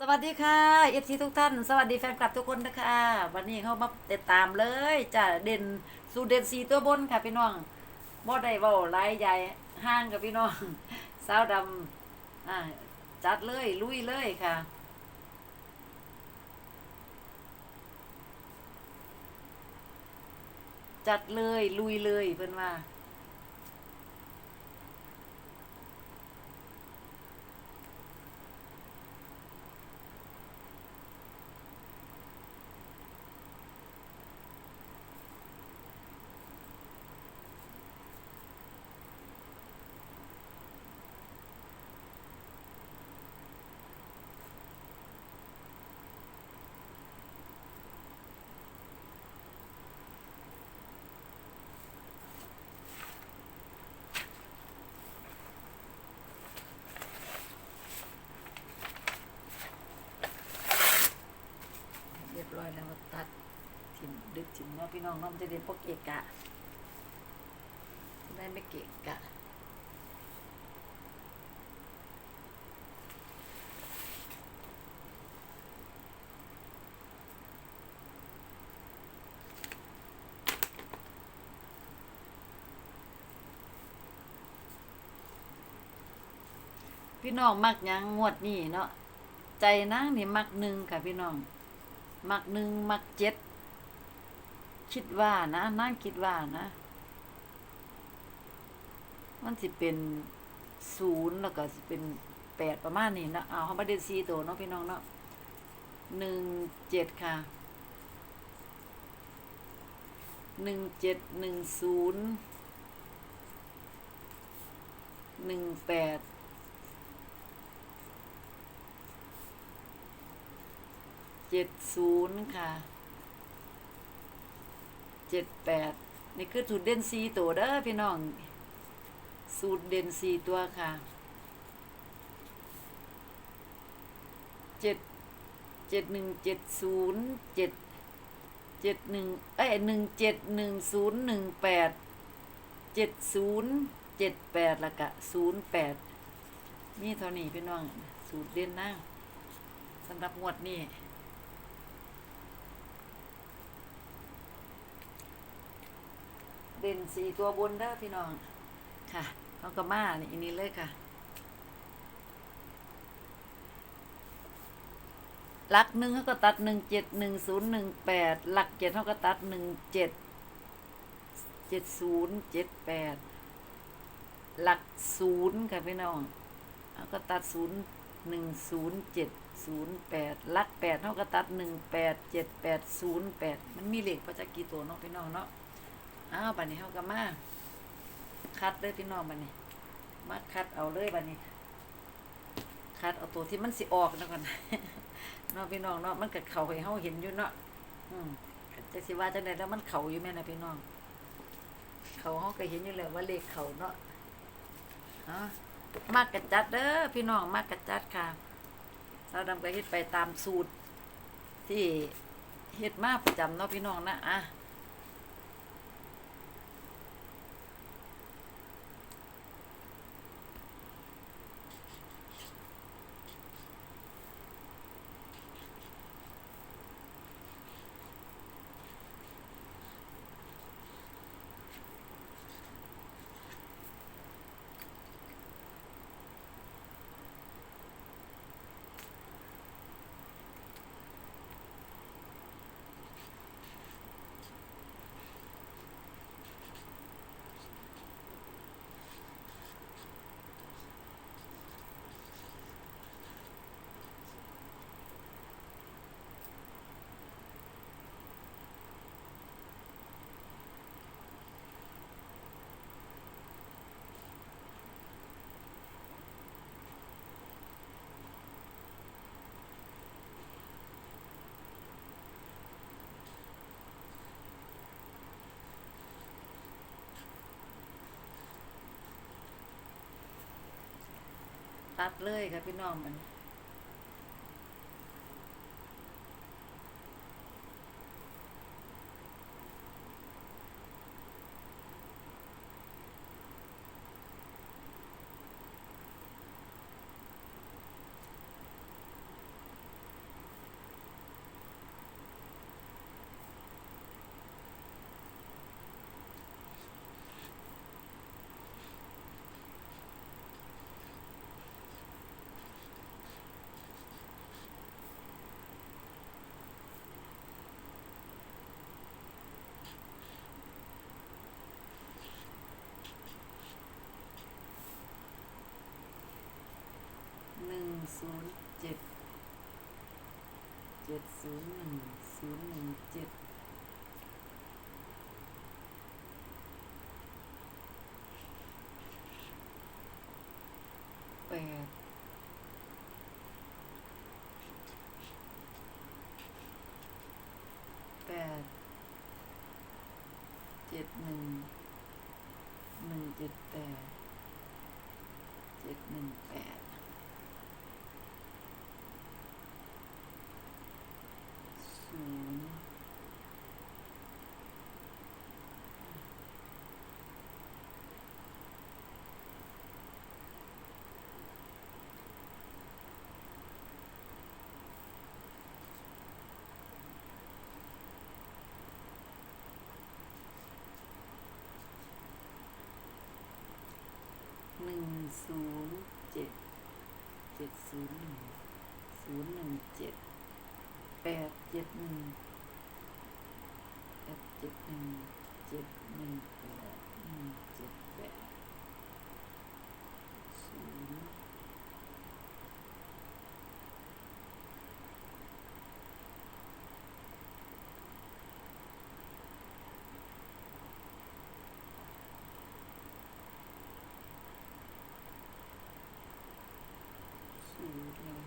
สวัสดีค่ะเอฟซีทุกท่าน สวัสดีแฟนคลับทุกคนนะคะ วันนี้เขามาติดตามเลยจะเด่นสูเด่นสีตัวบนค่ะพี่น้องบ่ได้เว้าลายใหญ่ห้างกับพี่น้องสาวดำอ่าจัดเลยลุยเลยค่ะ จัดเลยลุยเลยเพื่อนว่า เรียบร้อยแล้วก็ตัดทิมดึกทิมเน้องเนาะมันจะได้พวกเกะกะได้ไม่เกะกะพี่น้องมักยังงวดนี้เนาะใจนางนี่มักหนึ่งค่ะพี่น้อง มักหนึ่งมักเจ็ด คิดว่านะนางคิดว่านะ มันสิเป็นศูนย์แล้วก็สิเป็นแปดประมาณนี้นะเอาเขามาเด่นสี่ตัวเนาะพี่น้องเนาะหนึ่งเจ็ดค่ะหนึ่งเจ็ดหนึ่งศูนย์หนึ่งแปดเจ็ดศูนย์ค่ะ เจ็ดแปดนี่คือสูตรเด่นสีตัวเด้อพี่น้อง สูตรเด่นสีตัวค่ะเจ็ดเจ็ดหนึ่งเจ็ดศูนย์เจ็ดเจ็ดหนึ่งเอ้ยหนึ่งเจ็ดหนึ่งศูนย์หนึ่งแปดเจ็ดศูนย์เจ็ดแปดละกะศูนย์แปดนี่เท่านี้พี่น้อง สูตรเด่นนะสำหรับงวดนี้ เด่นสีตัวบนเด้อพี่น้อง ค่ะเอากระมาอันนี้เลยค่ะ หลักหนึ่งเขาก็ตัดหนึ่งเจ็ดหนึ่งศูนย์หนึ่งแปดหลักเจ็ดเขาก็ตัดหนึ่งเจ็ดเจ็ดศูนย์เจ็ดแปดหลักศูนย์ค่ะพี่น้องเขาก็ตัดศูนย์หนึ่งศูนย์เจ็ดศูนย์แปดหลักแปดเขาก็ตัดหนึ่งแปดเจ็ดแปดศูนย์แปดมันมีเลขพระจักกี่ตัวเนาะพี่น้องเนาะ อ้าวบัดนี้เฮาก็มาคัดเลยพี่น้องบัดนี้ มาคัดเอาเลยบัดนี้ คัดเอาตัวที่มันสิออกแล้วก่อนเนาะพี่น้องเนาะมันก็เขาให้เฮาเห็นอยู่เนาะอืมจักสิว่าจังไดแล้วมันเขาอยู่แม่นะพี่น้อง เขาเฮาก็เห็นอยู่แล้วว่าเลขเขาเนาะฮะมากกระจัดเด้อพี่น้องมากกระจัดค่ะสาดำก็เฮ็ดไปตามสูตร ที่เฮ็ดมาประจำเนาะพี่น้องนะอะ ตัดเลยค่ะพี่น้องมัน เจ็ ดศูนย์หนึ่งศูนย์หนึ่งเจ็ดแปดแปดเจ็ดหนึ่งหนึ่งเจ็ดแปดเจ็ดหนึ่งแปดศูนย์หนึ่งศูนย์เจ็ดเจ็ดศูนย์หนึ่งศูนย์หนึ่งเจ็ดแปดเจ็ดหนึ่งแปดเจ็ดหนึ่งเจ็ดหนึ่งแปดหนึ่งเจ็ดแปดศูนย์ศูนย์เลย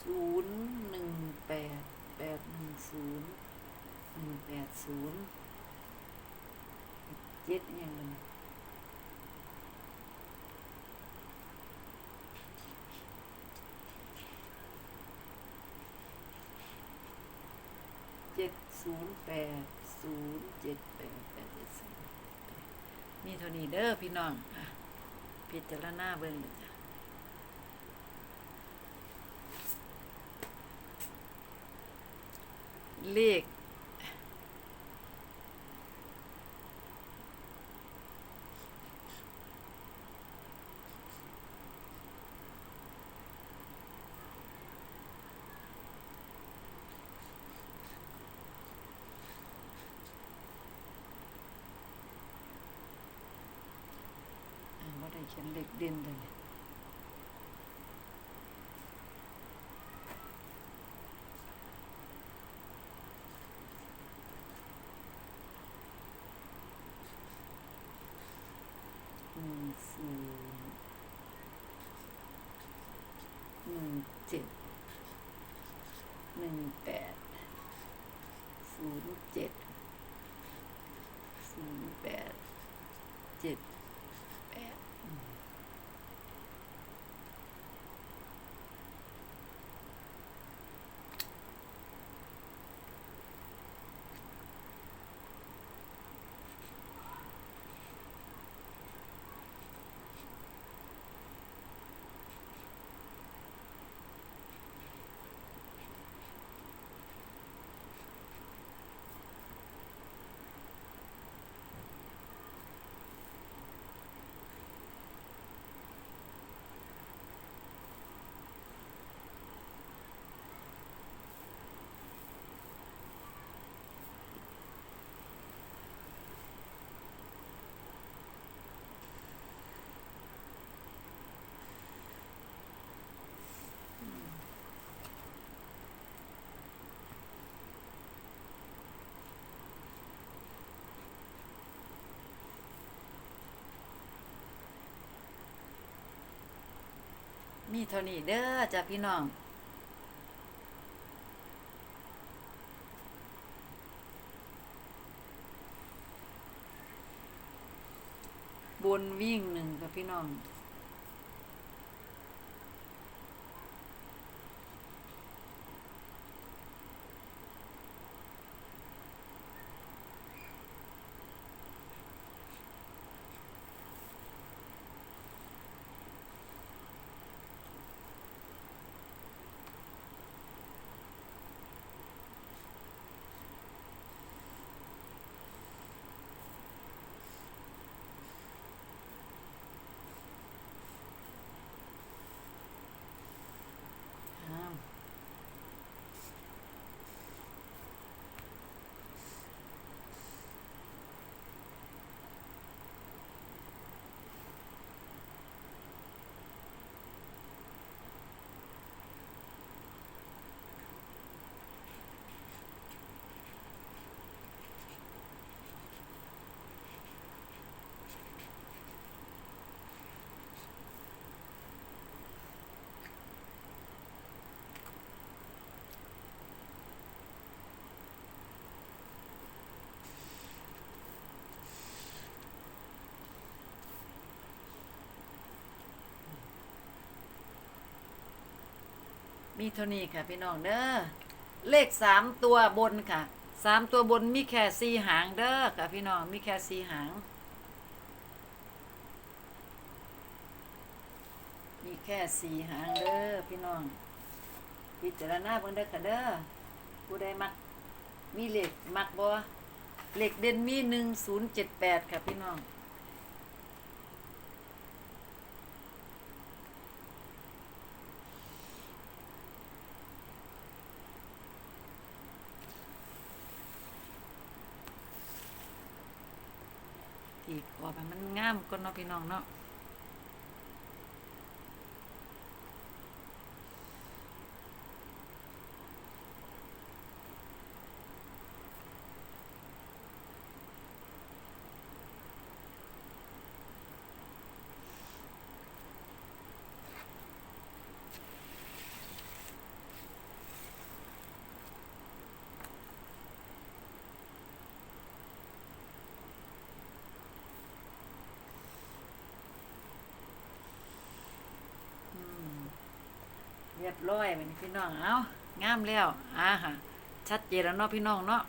ศูนย์หนึ่งแปดแปดหนึ่งศูนย์หนึ่งแปดศูนย์เจ็ ดอย่างหนึ่งเจ็ดศูนย์แปดศูนย์เจ็ดแปดแปดเจ็ดศูนย์มีเท่านี้เด้อพี่น้องอะพิจารณาเบิ่งเลยจ้ะเลขอ่าว่าได้เขียนเลขเด่นเลย หนึ่งศูนย์หนึ่งเจ็ดหนึ่งแปดศูนย์เจ็ดศูนย์แปดเจ็ดแปดอืม มีเท่านี้เด้อจ้ะพี่น้องบนวิ่งหนึ่งกับพี่น้อง มีเท่านี้ค่ะพี่น้องเด้อเลขสามตัวบนค่ะสามตัวบนมีแค่สี่หางเด้อค่ะพี่น้องมีแค่สี่หาง มีแค่สี่หางเด้อพี่น้องพิจารณาเบิ่งเด้อค่ะเด้อผู้ใดมักมีเลขมักบ่เลขเด่นมีหนึ่งศูนย์เจ็ดแปดค่ะพี่น้อง อีกออกมันงามก็เนาะพี่น้องเนาะ อืมเรียบร้อยเหมือนพี่น้องเอางามแล้วอ่าฮะชัดเจนแล้วเนาะพี่น้องเนาะ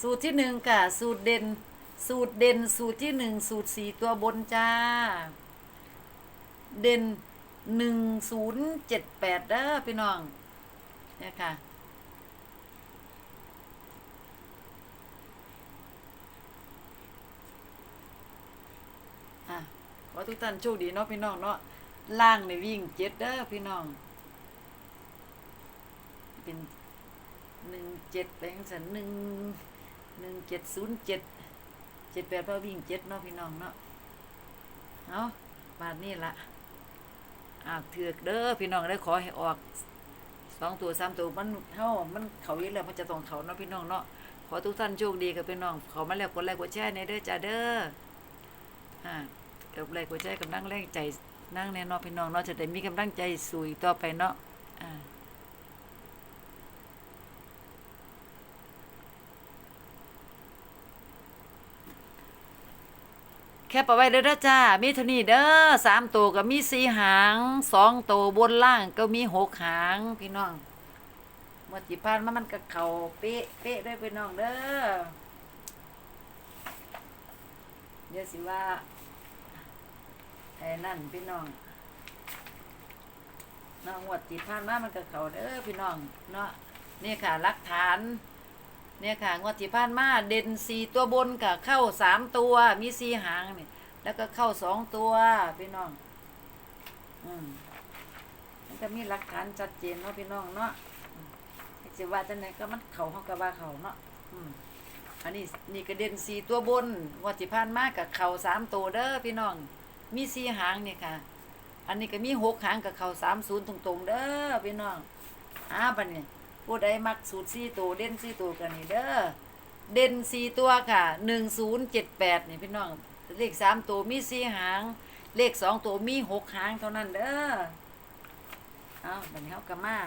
สูตรที่หนึ่งค่ะ สูตรเด่น สูตรเด่น สูตรที่หนึ่งสูตรสี่ตัวบนจ้า เด่นหนึ่งศูนย์เจ็ดแปดเด้อพี่น้องเนี่ยค่ะ ขอทุกท่านโชคดีเนาะพี่น้องเนาะล่างในวิ่งเจ็ดเด้อพี่น้อง เป็นหนึ่งเจ็ดแปลงสันหนึ่งหนึ่งเจ็ดศูนย์เจ็ดเจ็ดแปดเพราะวิ่งเจ็ดเนาะพี่น้องเนาะเอาบาทนี่ละอ่าเถือกเด้อพี่น้องได้ขอให้ออกสองตัวสามตัวมันเท่ามันเขาเยอะแล้วมันจะต้องเขาเนาะพี่น้องเนาะขอทุกท่านโชคดีกับพี่น้องขามาแล้วกดไลค์กดแชร์ในเด้อจ้าเด้ออ่า กับแรงหัวใจกำลังแรงใจนั่งแน่นอนพี่น้องเนาะจะได้มีกำลังใจสู่อีกต่อไปเนาะอ่าแค่ประไว้เด้อเด้อจ้า มีเท่านี้เด้อสามตัวก็มีสี่หางสองตัวบนล่างก็มีหกหางพี่น้องเมื่อที่ผ่านมามันก็เข่าเป๊ะเป๊ะได้อพี่น้องเด้อเดี๋ยวสิว่า ไอ้นั่นพี่น้องน้องวดที่ผ่านมามันก็เขาเด้อพี่น้องเนาะนี่ค่ะหลักฐาน เนี่ยค่ะงวดที่ผ่านมาเด่นสี่ตัวบนกับเข้าสามตัวมีสี่หางนี่แล้วก็เข้าสองตัวพี่น้อง อืมมันก็มีหลักฐานชัดเจนเนาะพี่น้องเนาะอืมสิว่าจังไหนก็มันเขาเขาก็ว่าเขาเนาะอืมอันนี้นี่ก็เด่นสี่ตัวบนงวัดที่ผ่านมากับเข่าสามตัวเด้อพี่น้อง มีสี่หางเนี่ยค่ะ อันนี้ก็มีหกหางกับเขาสามศูนย์ตรงๆ เด้อพี่น้องอ้าบัดนี้ผู้ใดมักสูตรสี่ตัวเด่นสี่ตัวกันนี่เด้อเด่นสี่ตัวค่ะหนึ่งศูนย์เจ็ดแปดนี่พี่น้องเลขสามตัวมีสี่หาง เลขสองตัวมีหกหางเท่านั้นเด้อเอาบันเขากะมา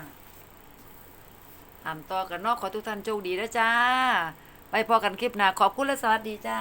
ตามต่อกันนอกขอทุกท่านโชคดีนะจ้า ไปพอกันคลิปหน้าขอบคุณและสวัสดีจ้า